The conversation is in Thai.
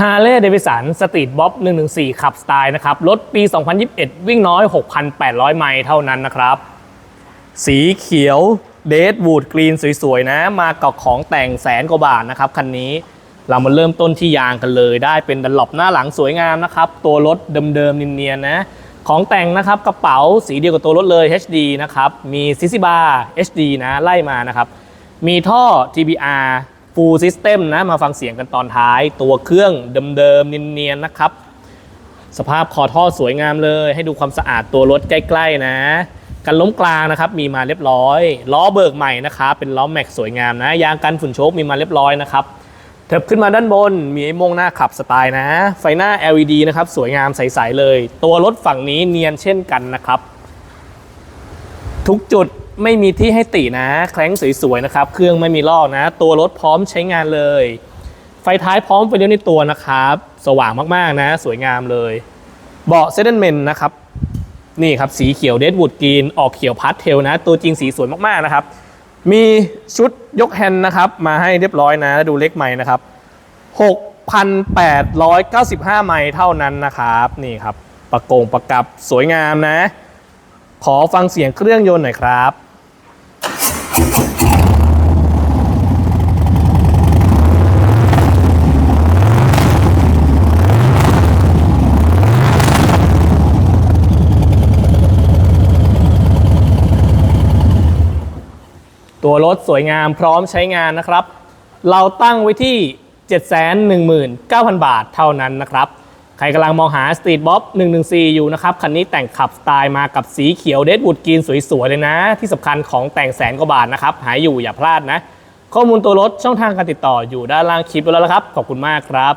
ฮาร์เลย์เดวิสันสตรีทบ๊อบ114 ขับสไตล์นะครับ รถปี 2021 วิ่งน้อย 6,800 ไมล์เท่านั้นนะครับ สีเขียวเดดวูดกรีนสวยๆ นะ มากับของแต่งแสนกว่าบาทนะครับ คันนี้เรามาเริ่มต้นที่ยางกันเลย ได้เป็นดันหลบหน้าหลังสวยงามนะครับ ตัวรถเดิมๆเนียนๆนะ ของแต่งนะครับกระเป๋าสีเดียวกับตัวรถเลย HD นะครับ มีซิซิบาร์ HD นะไล่มานะครับ มีท่อ TBR Full System นะมาฟังเสียงกันตอนท้าย ตัวเครื่องเดิมๆเนียนๆนะครับ สภาพคอท่อสวยงามเลย ให้ดูความสะอาดตัวรถใกล้ๆนะ กันล้มกลางนะครับ มีมาเรียบร้อย ล้อเบิกใหม่นะครับเป็นล้อแม็กสวยงามนะ ยางกันฝุ่นโชคมีมาเรียบร้อยนะครับเถิบขึ้นมาด้านบน มีไอ้โมงหน้าขับสไตล์นะ ไฟหน้า LED นะครับ สวยงามใส ๆ เลย ตัวรถฝั่งนี้เนียนเช่นกันนะครับ ทุกจุด ไม่มีที่ให้ตินะ แคล้งสวยๆนะครับ เครื่องไม่มีลอกนะ ตัวรถพร้อมใช้งานเลย ไฟท้ายพร้อมไฟเลี้ยวในตัวนะครับ สว่างมากๆนะ สวยงามเลย เบาะเซเดนเมนนะครับ นี่ครับสีเขียวเดดวูดกรีนออกเขียวพาสเทลนะ ตัวจริงสีสวยมากๆนะครับ มีชุดยกแฮนด์นะครับ มาให้เรียบร้อยนะ ดูเล็กใหม่นะครับ 6,895 ไมล์เท่านั้นนะครับ นี่ครับประกงประกับสวยงามนะ ขอฟังเสียงเครื่องยนต์หน่อยครับ ตัวรถสวยงามพร้อมใช้งานนะครับ เราตั้งไว้ที่ 719,000 บาทเท่านั้นนะครับ ใครกำลังมองหาสตรีทบ๊อบ114 อยู่นะครับ คันนี้แต่งขับสไตล์มากับสีเขียวเดดวูดกรีนสวยๆ เลยนะ ที่สำคัญของแต่งแสนกว่าบาทนะครับ หายอยู่อย่าพลาดนะ ข้อมูลตัวรถช่องทางการติดต่ออยู่ด้านล่างคลิปไว้แล้วละครับ ขอบคุณมากครับ